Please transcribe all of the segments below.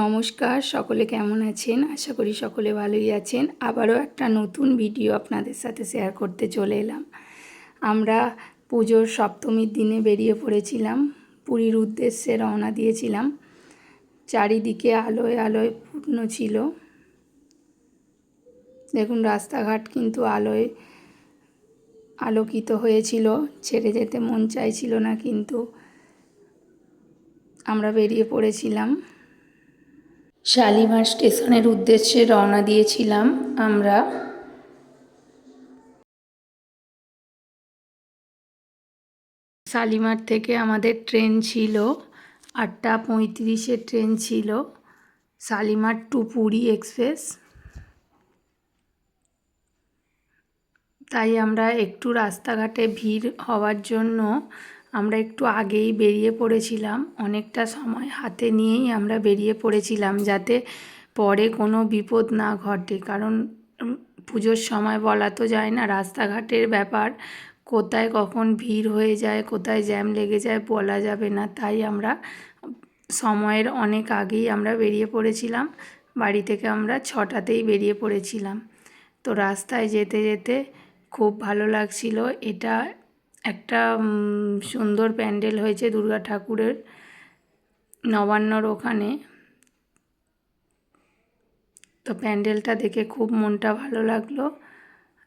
নমস্কার, সকলে কেমন আছেন? আশা করি সকলে ভালোই আছেন। আবারও একটা নতুন ভিডিও আপনাদের সাথে শেয়ার করতে চলে এলাম। আমরা পুজোর সপ্তমীর দিনে বেরিয়ে পড়েছিলাম। পুরীর উদ্দেশ্যে রওনা দিয়েছিলাম। চারিদিকে আলোয় আলোয় পূর্ণ ছিল। দেখুন, রাস্তাঘাট কিন্তু আলোয় আলোকিত হয়েছিল। ছেড়ে যেতে মন চাইছিল না, কিন্তু আমরা বেরিয়ে পড়েছিলাম। শালিমার স্টেশনের উদ্দেশ্যে রওনা দিয়েছিলাম আমরা। শালিমার থেকে আমাদের ট্রেন ছিল, আটটা পঁয়ত্রিশে ট্রেন ছিল, শালিমার টু পুরী এক্সপ্রেস। তাই আমরা একটু রাস্তাঘাটে ভিড় হওয়ার জন্য আমরা একটু আগেই বেরিয়ে পড়েছিলাম। অনেকটা সময় হাতে নিয়েই আমরা বেরিয়ে পড়েছিলাম যাতে পরে কোনো বিপদ না ঘটে। কারণ পুজোর সময় বলা তো যায় না, রাস্তাঘাটের ব্যাপার, কোথায় কখন ভিড় হয়ে যায়, কোথায় জ্যাম লেগে যায় বলা যাবে না। তাই আমরা সময়ের অনেক আগেই আমরা বেরিয়ে পড়েছিলাম। বাড়ি থেকে আমরা ছটাতেই বেরিয়ে পড়েছিলাম। তো রাস্তায় যেতে যেতে খুব ভালো লাগছিল। এটা একটা সুন্দর প্যান্ডেল হয়েছে দুর্গা ঠাকুরের, নবান্নর ওখানে। তো প্যান্ডেলটা দেখে খুব মনটা ভালো লাগল।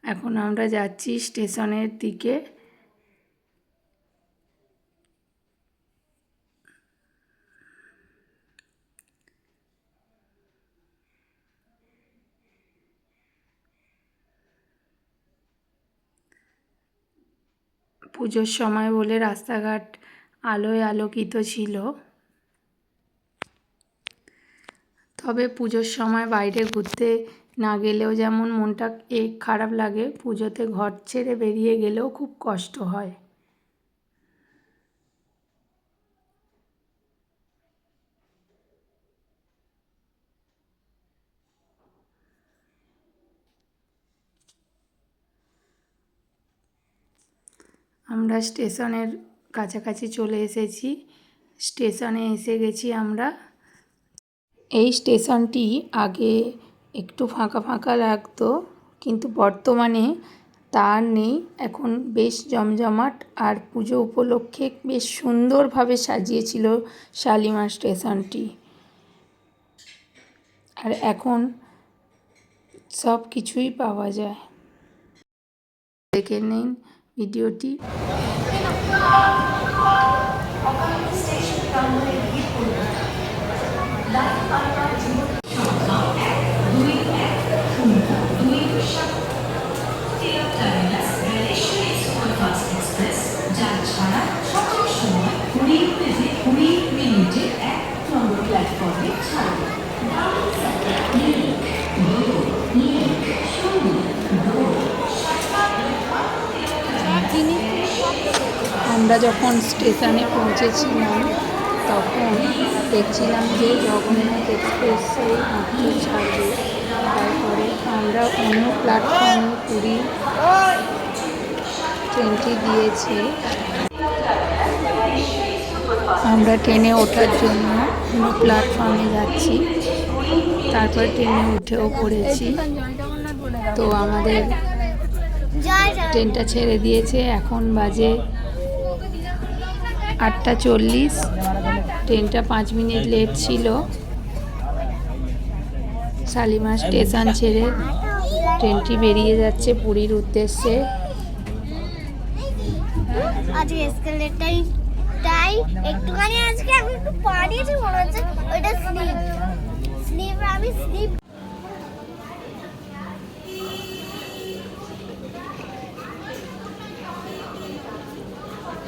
এখন আমরা যাচ্ছি স্টেশনের দিকে। পুজোর সময় বলে রাস্তাঘাট আলোয় আলোকিত ছিল। তবে পুজোর সময় বাইরে ঘুরতে না গেলেও যেমন মনটা এ খারাপ লাগে, পুজোতে ঘর ছেড়ে বেরিয়ে গেলেও খুব কষ্ট হয়। আমরা স্টেশনের কাছাকাছি চলে এসেছি। স্টেশনে এসে গেছি আমরা। এই স্টেশনটি আগে একটু ফাঁকা ফাঁকা লাগতো, কিন্তু বর্তমানে তার নেই। এখন বেশ জমজমাট আর পুজো উপলক্ষে বেশ সুন্দরভাবে সাজিয়েছিল শালিমার স্টেশনটি। আর এখন সব কিছুই পাওয়া যায়। দেখে নিন ভিডিওটি। প্ল্যাটফর্মে আমরা যখন স্টেশনে পৌঁছেছিলাম তখন দেখছিলাম যে জগন্নাথ এক্সপ্রেসে মাত্র ছাড়বে। তারপরে আমরা অন্য প্ল্যাটফর্মে পুরী ট্রেনটি দিয়েছি। আমরা ট্রেনে ওঠার জন্য অন্য প্ল্যাটফর্মে যাচ্ছি। তারপর ট্রেনে উঠেও পড়েছি। তো আমাদের ট্রেনটা ছেড়ে দিয়েছে। এখন বাজে আটটা চল্লিশ, ট্রেনটা পাঁচ মিনিট লেট ছিল। শালিমার স্টেশন ছেড়ে ট্রেনটি বেরিয়ে যাচ্ছে পুরীর উদ্দেশ্যে।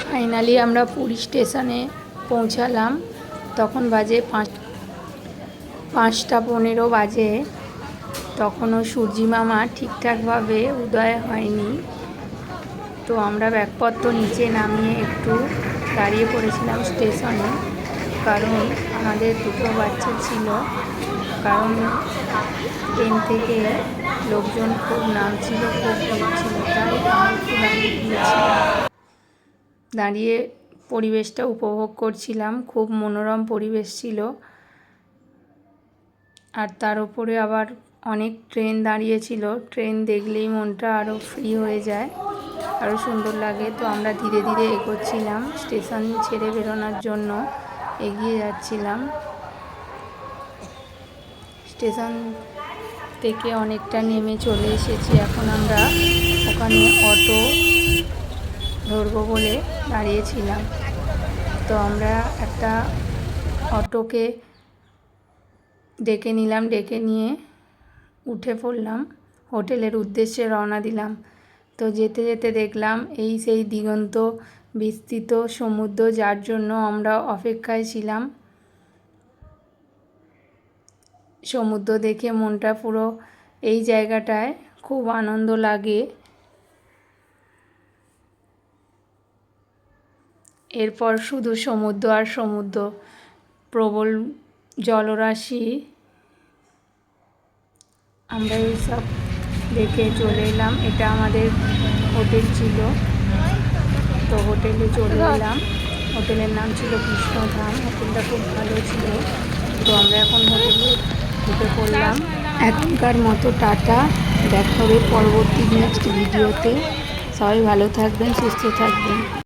ফাইনালি আমরা পুরী স্টেশনে পৌঁছালাম। তখন বাজে পাঁচ, পাঁচটা পনেরো বাজে। তখনও সূর্যি মামা ঠিকঠাকভাবে উদয় হয়নি। তো আমরা ব্যাগপত্র নিচে নামিয়ে একটু দাঁড়িয়ে পড়েছিলাম স্টেশনে। কারণ আমাদের দুটো বাচ্চা ছিল। কারণ ট্রেন থেকে লোকজন খুব নামছিল, খুব ভিড় ছিল তাই আমি একটু দাঁড়িয়ে গিয়েছিলাম। দাঁড়িয়ে পরিবেশটা উপভোগ করছিলাম। খুব মনোরম পরিবেশ ছিল। আর তার উপরে আবার অনেক ট্রেন দাঁড়িয়েছিল। ট্রেন দেখলেই মনটা আরও ফ্রি হয়ে যায় আরও সুন্দর লাগে। তো আমরা ধীরে ধীরে এগোচ্ছিলাম। স্টেশন ছেড়ে বেরোনোর জন্য এগিয়ে যাচ্ছিলাম। স্টেশন থেকে অনেকটা নেমে চলে এসেছি। এখন আমরা ওখানে অটো ধরবো বলে দাঁড়িয়েছিলাম। তো আমরা একটা অটোকে ডেকে নিলাম, ডেকে নিয়ে উঠে পড়লাম। হোটেলের উদ্দেশ্যে রওনা দিলাম। তো যেতে যেতে দেখলাম এই সেই দিগন্ত বিস্তৃত সমুদ্র যার জন্য আমরা অপেক্ষায় ছিলাম। সমুদ্র দেখে মনটা পুরো এই জায়গাটায় খুব আনন্দ লাগে। এরপর শুধু সমুদ্র আর সমুদ্র, প্রবল জলরাশি। আমরা এইসব দেখে চলে এলাম। এটা আমাদের হোটেল ছিল। তো হোটেলে চলে এলাম। হোটেলের নাম ছিল কৃষ্ণধাম। হোটেলটা খুব ভালো ছিল। তো আমরা এখন হোটেলে ঢুকে পড়লাম। এখনকার মতো টাটা। দেখা হবে পরবর্তী নেক্সট ভিডিওতে সবাই ভালো থাকবেন, সুস্থ থাকবেন।